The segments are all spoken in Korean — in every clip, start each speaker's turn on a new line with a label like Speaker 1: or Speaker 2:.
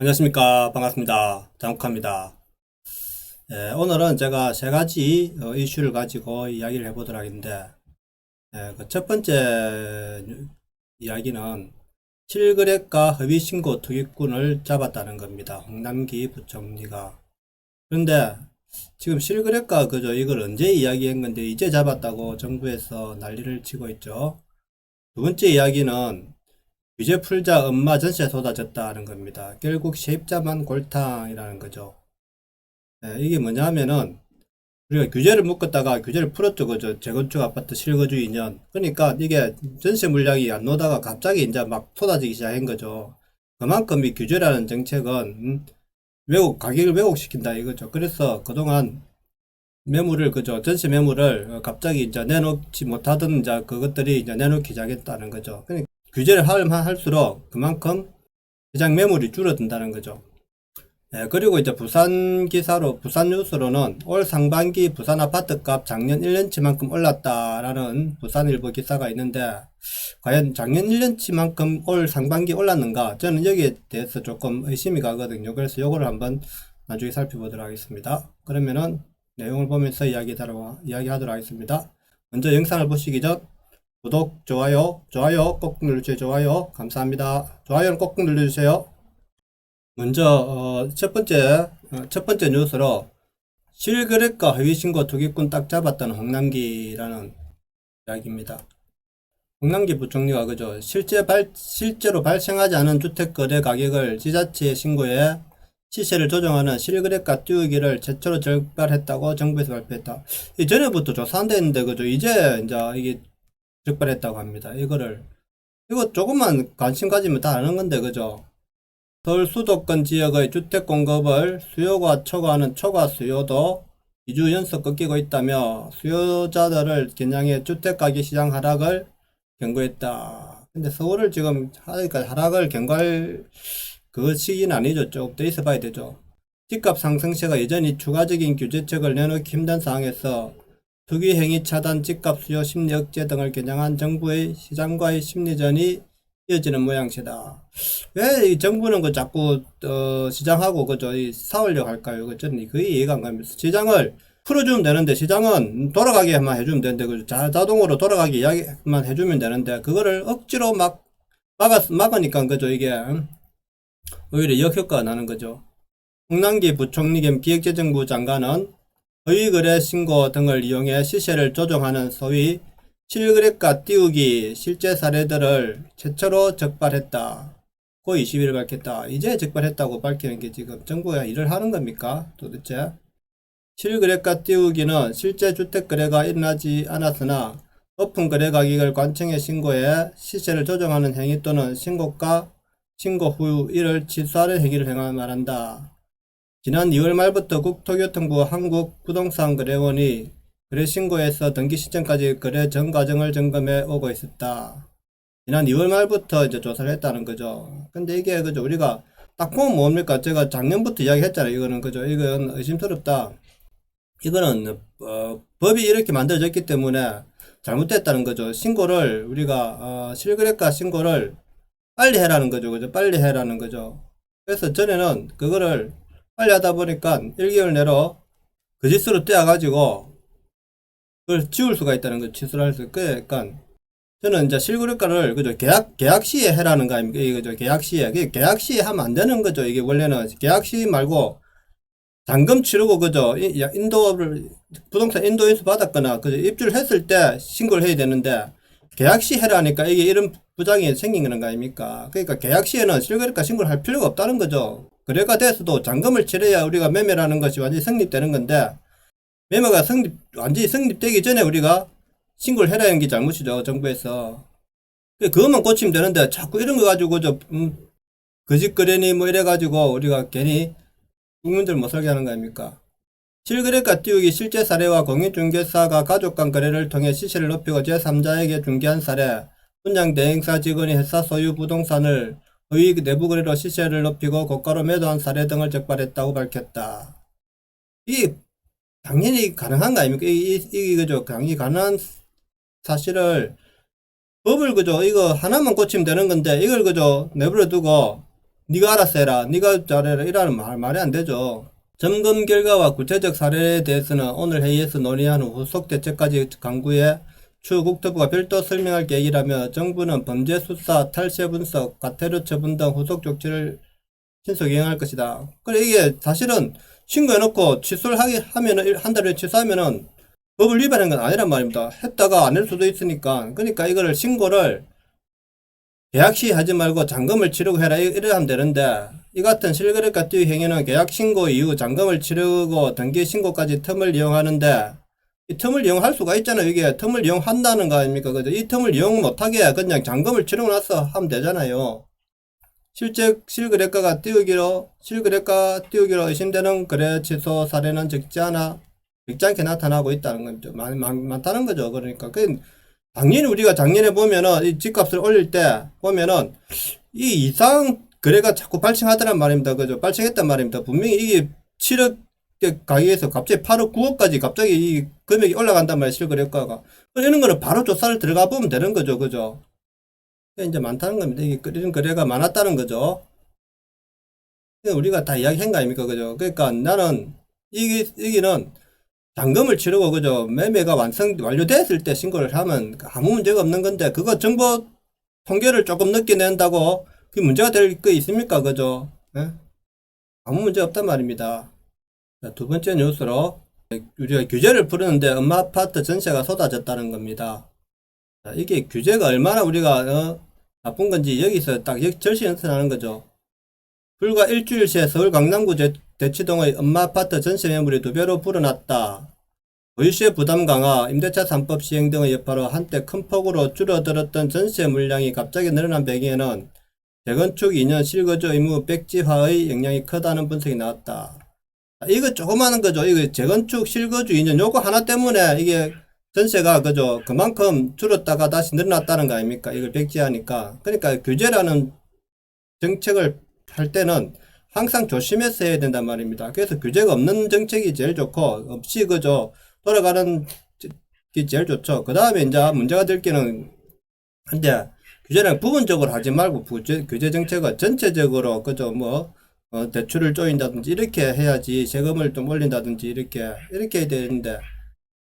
Speaker 1: 안녕하십니까. 반갑습니다. 장욱합니다. 예, 오늘은 제가 세 가지 어, 이슈를 가지고 이야기를 해보도록 하겠는데, 예, 그 첫 번째 이야기는 실거래가 허위신고 투기꾼을 잡았다는 겁니다. 홍남기 부총리가. 그런데 지금 실거래가 그저 이걸 언제 이야기한 건데 이제 잡았다고 정부에서 난리를 치고 있죠. 두 번째 이야기는 규제 풀자 엄마 전세 쏟아졌다는 겁니다. 결국 세입자만 골탕이라는 거죠. 예, 이게 뭐냐 하면은 우리가 규제를 묶었다가 규제를 풀었죠. 그죠. 재건축 아파트 실거주 2년. 그러니까 이게 전세 물량이 안 나오다가 갑자기 이제 막 쏟아지기 시작한 거죠. 그만큼 이 규제라는 정책은 음, 왜곡, 가격을 왜곡시킨다 이거죠. 그래서 그동안 매물을 그죠. 전세 매물을 어, 갑자기 이제 내놓지 못하던 이제 그것들이 이제 내놓기 시작했다는 거죠. 그러니까 규제를 하면 할수록 그만큼 시장 매물이 줄어든다는 거죠. 예, 그리고 이제 부산 기사로, 부산 뉴스로는 올 상반기 부산 아파트 값 작년 1년치만큼 올랐다라는 부산일보 기사가 있는데, 과연 작년 1년치만큼 올 상반기 올랐는가? 저는 여기에 대해서 조금 의심이 가거든요. 그래서 요거를 한번 나중에 살펴보도록 하겠습니다. 그러면은 내용을 보면서 이야기하도록, 이야기 하도록 하겠습니다. 먼저 영상을 보시기 전 구독, 좋아요, 좋아요 꼭 눌러주세요. 좋아요. 감사합니다. 좋아요는 꼭 눌러주세요. 먼저 어, 첫 번째 어, 첫 번째 뉴스로 실거래가 허위신고 투기꾼 딱 잡았다는 홍남기라는 이야기입니다. 홍남기 부총리가 그죠 실제 발 실제로 발생하지 않은 주택 거래 가격을 지자체에 신고해 시세를 조정하는 실거래가 띄우기를 최초로 적발했다고 정부에서 발표했다. 이전에부터 조사한 데 있는데 그죠 이제 이제 이게 적발했다고 합니다. 이거를 이거 조금만 관심 가지면 다 아는 건데 그죠? 서울 수도권 지역의 주택 공급을 수요가 초과하는 초과 수요도 2주 연속 꺾이고 있다며 수요자들을 겨냥해 주택 가격 시장 하락을 경고했다. 근데 서울을 지금 하니까 하락을 경고할 그 시기는 아니죠. 조금 더 있어 봐야 되죠. 집값 상승 시가 여전히 추가적인 규제책을 내놓기 힘든 상황에서 투기 행위 차단, 집값 수요 심리 억제 등을 겨냥한 정부의 시장과의 심리전이 이어지는 모양새다. 왜 이 정부는 그 자꾸 어, 시장하고 그저 이 싸우려고 할까요? 그 저는 거의 이해가 안 갑니다. 시장을 풀어주면 되는데 시장은 돌아가게만 해주면 되는데 그 자, 자동으로 돌아가게 이야기만 해주면 되는데 그거를 억지로 막 막아 막으니까 그죠 이게 음? 오히려 역효과가 나는 거죠. 홍남기 부총리 겸 기획재정부 장관은 허위거래 신고 등을 이용해 시세를 조정하는 소위 실거래가 띄우기 실제 사례들을 최초로 적발했다. 고 20일 밝혔다. 이제 적발했다고 밝히는 게 지금 정부가 일을 하는 겁니까? 도대체? 실거래가 띄우기는 실제 주택 거래가 일어나지 않았으나 높은 거래 가격을 관청에 신고해 시세를 조정하는 행위 또는 신고가 신고 후 이를 취소하는 행위를 행하 말한다. 지난 2월 말부터 국토교통부 한국부동산거래원이 거래 신고에서 등기 시점까지 거래 전 과정을 점검해 오고 있었다. 지난 2월 말부터 이제 조사를 했다는 거죠. 근데 이게 그죠 우리가 딱 보면 뭡니까? 제가 작년부터 이야기했잖아요. 이거는 그죠? 이건 의심스럽다. 이거는 어, 법이 이렇게 만들어졌기 때문에 잘못됐다는 거죠. 신고를 우리가 어, 실거래가 신고를 빨리 해라는 거죠. 그죠? 빨리 해라는 거죠. 그래서 전에는 그거를 빨리 하다 보니까 1개월 내로 그 짓으로 떼어가지고 그걸 지울 수가 있다는 거 취소를 할수 있고 그러니까 저는 이제 실거래가를 그죠 계약 계약 시에 해라는 거 아닙니까? 이게 죠 계약 시에 이게 계약 시에 하면 안 되는 거죠. 이게 원래는 계약 시 말고 잔금 치르고 그죠 인도를 부동산 인도 인수 받았거나 그죠 입주를 했을 때 신고를 해야 되는데 계약 시 해라니까 이게 이런 부장이 생긴 거 아닙니까? 그러니까 계약 시에는 실거래가 신고를 할 필요가 없다는 거죠 거래가 돼서도 잔금을 치러야 우리가 매매라는 것이 완전히 성립되는 건데 매매가 성립 완전히 성립되기 전에 우리가 신고를 해라 는 게 잘못이죠 정부에서. 그- 그것만 고치면 되는데 자꾸 이런 거 가지고 저 음, 거짓 거래니 뭐 이래 가지고 우리가 괜히 국민들 못 살게 하는 거 아닙니까? 실거래가 띄우기 실제 사례와 공인중개사가 가족 간 거래를 통해 시세를 높이고 제3자에게 중개한 사례 분양 대행사 직원이 회사 소유 부동산을 허위 내부 거래로 시세를 높이고 고가로 매도한 사례 등을 적발했다고 밝혔다. 이게 당연히 가능한 거 아닙니까? 이, 이, 이 그죠? 당연히 가능한 사실을 법을 그죠? 이거 하나만 고치면 되는 건데 이걸 그죠? 내버려 두고 네가 알아서 해라. 네가 잘해라. 이라는 말, 말이 안 되죠. 점검 결과와 구체적 사례에 대해서는 오늘 회의에서 논의한 후 후속 대책까지 강구해 추후 국토부가 별도 설명할 계획이라며 정부는 범죄 수사, 탈세 분석, 과태료 처분 등 후속 조치를 신속 이행할 것이다. 그래 이게 사실은 신고해놓고 취소를 하게 하면은 한 달에 취소하면은 법을 위반한 건 아니란 말입니다. 했다가 안 할 수도 있으니까. 그러니까 이거를 신고를 계약 시 하지 말고 잔금을 치르고 해라. 이- 이래 하면 되는데, 이 같은 실거래가 띠의 행위는 계약 신고 이후 잔금을 치르고 등기 신고까지 틈을 이용하는데, 이 틈을 이용할 수가 있잖아요. 이게 틈을 이용한다는 거 아닙니까? 그죠? 이 틈을 이용 못하게 그냥 잔금을 치르고 나서 하면 되잖아요. 실제 실거래가가 띄우기로, 실거래가 띄우기로 의심되는 거래 취소 사례는 적지 않아, 적지 않게 나타나고 있다는 거죠. 많, 많, 많다는 거죠. 그러니까. 그 당연히 우리가 작년에 보면은 이 집값을 올릴 때 보면은 이 이상 거래가 자꾸 발생하더란 말입니다. 그죠? 발생했단 말입니다. 분명히 이게 7억 가격에서 갑자기 8억, 9억까지 갑자기 이 금액이 올라간단 말이에요. 실거래가가. 이런 거는 바로 조사를 들어가 보면 되는 거죠. 그죠? 이제 많다는 겁니다. 이게 이런 거래가 많았다는 거죠. 우리가 다 이야기한 거 아닙니까? 그죠? 그러니까 나는 이게, 이기는 잔금을 치르고 그죠 매매가 완성 완료됐을 때 신고를 하면 아무 문제가 없는 건데 그거 정보 통계를 조금 늦게 낸다고 그 문제가 될 거 있습니까 그죠 예? 아무 문제 없단 말입니다 자, 두 번째 뉴스로 우리가 규제를 풀었는데 엄마 아파트 전세가 쏟아졌다는 겁니다 자, 이게 규제가 얼마나 우리가 어, 나쁜 건지 여기서 딱 연습하는 거죠 불과 일주일 새 서울 강남구 대- 대치동의 엄마 아파트 전세 매물이 두 배로 불어났다. 보유세 부담 강화, 임대차 3법 시행 등의 여파로 한때 큰 폭으로 줄어들었던 전세 물량이 갑자기 늘어난 배경에는 재건축 2년 실거주 의무 백지화의 영향이 크다는 분석이 나왔다. 아, 이거 조그마한 거죠. 이거 재건축 실거주 2년 요거 하나 때문에 이게 전세가 그죠 그만큼 줄었다가 다시 늘어났다는 거 아닙니까? 이걸 백지하니까. 그러니까 규제라는 정책을 할 때는 항상 조심해서 해야 된단 말입니다. 그래서 규제가 없는 정책이 제일 좋고 없이 그저 돌아가는 게 제일 좋죠. 그 다음에 이제 문제가 될 게는 근데 규제는 부분적으로 하지 말고 규제, 정책은 전체적으로 그저 뭐 어, 대출을 조인다든지 이렇게 해야지 세금을 좀 올린다든지 이렇게 이렇게 해야 되는데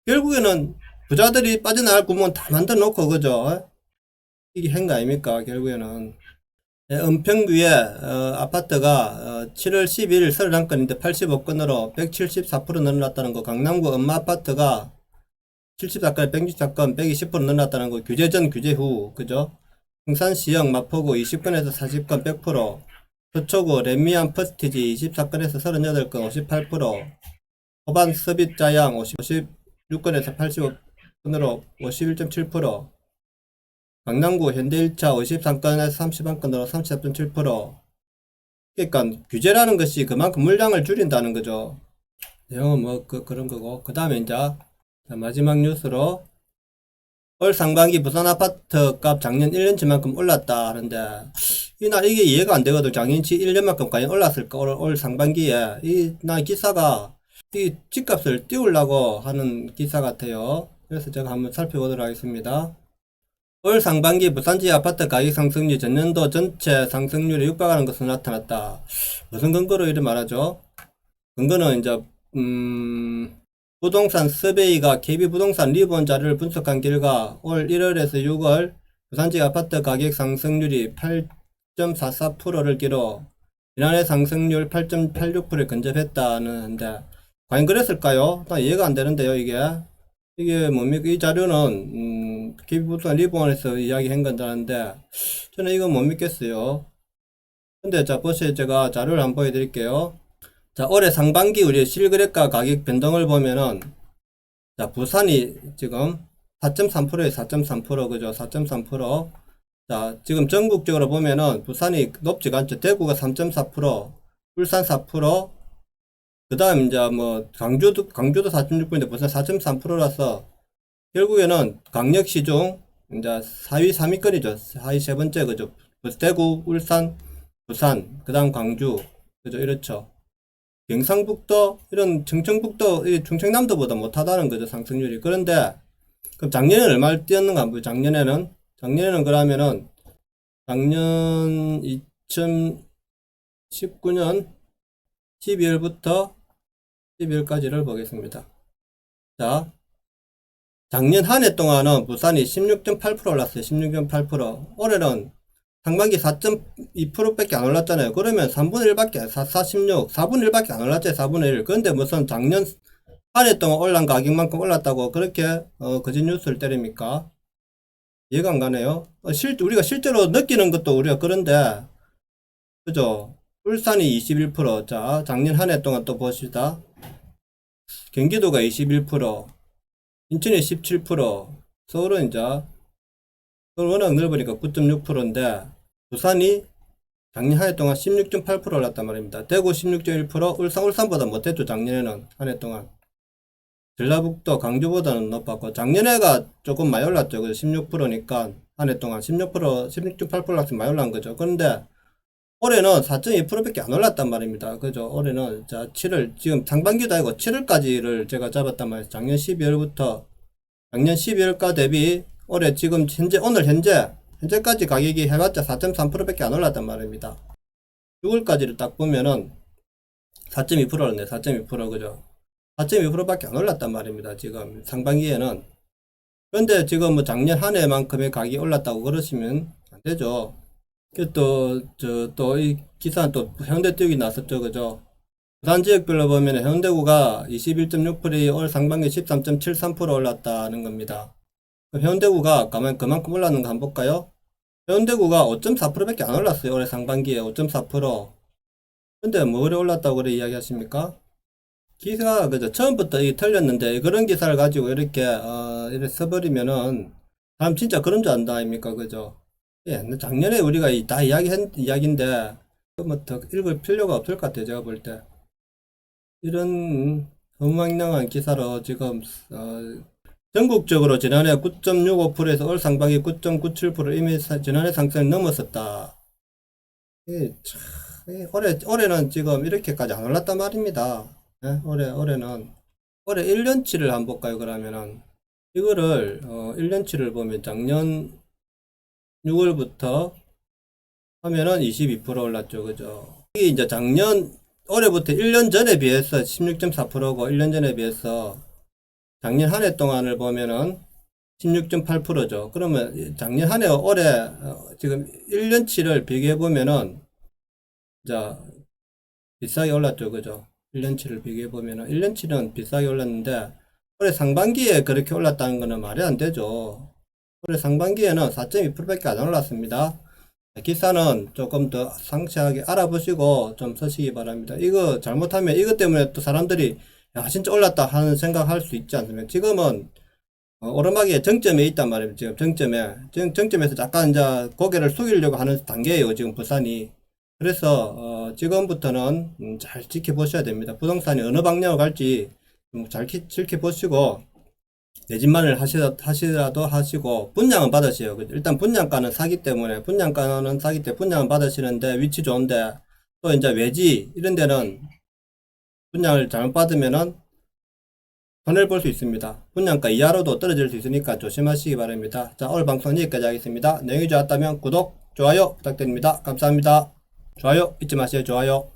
Speaker 1: 결국에는 부자들이 빠져나갈 구멍 다 만들어 놓고 그죠? 이게 행거 아닙니까? 결국에는. 네, 은평구에 어, 아파트가 어, 7월 10일 31건인데 85건으로 174% 늘어났다는 거 강남구 엄마 아파트가 74건, 164건, 120% 늘어났다는 거 규제 전 규제 후 그죠? 흥산시형 마포구 20건에서 40건 100% 서초구 레미안 퍼스티지 24건에서 38건 58% 호반 서빗 자양 50, 56건에서 85건으로 51.7% 강남구 현대일차 53건에서 31건으로 34.7% 그러니까 규제라는 것이 그만큼 물량을 줄인다는 거죠. 내용은 뭐 그, 그런 거고 그 다음에 이제 자, 마지막 뉴스로 올 상반기 부산 아파트 값 작년 1년치만큼 올랐다 하는데 이나 이게 이해가 안 되거든 작년치 1년만큼 과연 올랐을까 올, 올 상반기에 이 나 기사가 이 집값을 띄우려고 하는 기사 같아요. 그래서 제가 한번 살펴보도록 하겠습니다. 올 상반기 부산지 아파트 가격 상승률 전년도 전체 상승률에 육박하는 것으로 나타났다. 무슨 근거로 이렇게 말하죠? 근거는 이제 음, 부동산 서베이가 KB부동산 리본 자료를 분석한 결과 올 1월에서 6월 부산지 아파트 가격 상승률이 8.44%를 기록 지난해 상승률 8.86%를 근접했다는데 과연 그랬을까요? 나 이해가 안 되는데요 이게 이게 뭡니까? 이 자료는 음, KB부동산 리본에서 이야기한 건다는데 저는 이거 못 믿겠어요. 근데 자 보세요 제가 자료를 한번 보여드릴게요. 자 올해 상반기 우리 실거래가 가격 변동을 보면은 자 부산이 지금 4.3%에 4.3% 그죠? 4.3%. 자 지금 전국적으로 보면은 부산이 높지가 않죠. 대구가 3.4%, 울산 4%, 그 다음 이제 뭐 강주도 강주도 4.6%인데 부산 4.3%라서 결국에는 강력시 중 이제 4위 3위권이죠. 4위 세 번째 그죠. 대구, 울산, 부산, 그 다음 광주 그죠. 이렇죠. 경상북도 이런 충청북도 이 충청남도보다 못하다는 거죠 상승률이. 그런데 그럼 작년에는 얼마를 뛰었는가 안. 작년에는 작년에는 그러면은 작년 2000 19년 12월부터 12월까지를 보겠습니다. 자, 작년 한 해 동안은 부산이 16.8% 올랐어요. 16.8%. 올해는 상반기 4.2%밖에 안 올랐잖아요. 그러면 3분의 1밖에, 4, 46, 4분의 1밖에 안 올랐죠. 4분의 1. 그런데 무슨 작년 한해 동안 올란 가격만큼 올랐다고 그렇게, 어, 거짓 뉴스를 때립니까? 이해가 안 가네요. 어, 실, 우리가 실제로 느끼는 것도 우리가 그런데, 그죠? 울산이 21%. 자, 작년 한 해 동안 또 보시다. 경기도가 21%, 인천이 17%, 서울은 이제, 서울 워낙 넓으니까 9.6%인데, 부산이 작년 한 해 동안 16.8% 올랐단 말입니다. 대구 16.1%, 울산, 울산보다 못했죠, 작년에는, 한 해 동안. 전라북도, 강주보다는 높았고, 작년에가 조금 많이 올랐죠. 그래서 16%니까, 한 해 동안 16%, 16.8% 올랐으면 많이 올란 거죠. 그런데, 올해는 4.2%밖에 안 올랐단 말입니다. 그죠? 올해는 자 7월 지금 상반기도 아니고 7월까지를 제가 잡았단 말이에요. 작년 12월부터 작년 12월가 대비 올해 지금 현재 오늘 현재 현재까지 가격이 해봤자 4.3%밖에 안 올랐단 말입니다. 6월까지를 딱 보면은 4.2%였네. 4.2% 그죠? 4.2%밖에 안 올랐단 말입니다. 지금 상반기에는 그런데 지금 뭐 작년 한 해만큼의 가격이 올랐다고 그러시면 안 되죠. 그 또, 저, 또, 이 기사는 또 현대띠육이 나섰죠, 그죠? 부산 지역별로 보면 현대구가 21.6%이 올 상반기 13.73% 올랐다는 겁니다. 현대구가 가만 그만큼 올랐는 거 한번 볼까요? 현대구가 5.4%밖에 안 올랐어요, 올해 상반기에 5.4%. 근데 뭐 그래 올랐다고 그래 이야기하십니까? 기사가 그죠? 처음부터 이 틀렸는데 그런 기사를 가지고 이렇게, 어, 이렇게 써버리면은 사람 진짜 그런 줄 안다 아닙니까, 그죠? 예, 작년에 우리가 이- 다 이야기한 이야기인데 뭐더 읽을 필요가 없을 것 같아요. 제가 볼 때. 이런 허무맹랑한 기사로 지금 어, 전국적으로 지난해 9.65%에서 올 상반기 9.97% 이미 사- 지난해 상승을 넘었었다. 예, 참, 예, 올해 올해는 지금 이렇게까지 안 올랐단 말입니다. 예, 올해 올해는 올해 1년치를 한번 볼까요? 그러면은 이거를 어, 1년치를 보면 작년 6월부터 하면은 22% 올랐죠. 그죠? 이게 이제 작년, 올해부터 1년 전에 비해서 16.4%고 1년 전에 비해서 작년 한 해 동안을 보면은 16.8%죠. 그러면 작년 한 해, 올해, 어, 지금 1년치를 비교해 보면은, 자, 비싸게 올랐죠. 그죠? 1년치를 비교해 보면은, 1년치는 비싸게 올랐는데, 올해 상반기에 그렇게 올랐다는 거는 말이 안 되죠. 올해 상반기에는 4.2%밖에 안 올랐습니다. 기사는 조금 더 상세하게 알아보시고 좀 쓰시기 바랍니다. 이거 잘못하면 이것 때문에 또 사람들이 야 진짜 올랐다 하는 생각할 수 있지 않습니까? 지금은 어, 오르막의 정점에 있단 말이에요. 지금 정점에 정, 정점에서 잠깐 이제 고개를 숙이려고 하는 단계예요. 지금 부산이 그래서 어, 지금부터는 음, 잘 지켜보셔야 됩니다. 부동산이 어느 방향으로 갈지 좀잘 지켜보시고 내 집만을 하시라, 하시라도 하시고 분양은 받으세요. 일단 분양가는 사기 때문에 분양가는 사기 때문에 분양은 받으시는데 위치 좋은데 또 이제 외지 이런 데는 분양을 잘못 받으면은 손해를 볼 수 있습니다. 분양가 이하로도 떨어질 수 있으니까 조심하시기 바랍니다. 자, 오늘 방송 여기까지 하겠습니다. 내용이 좋았다면 구독, 좋아요 부탁드립니다. 감사합니다. 좋아요 잊지 마세요. 좋아요.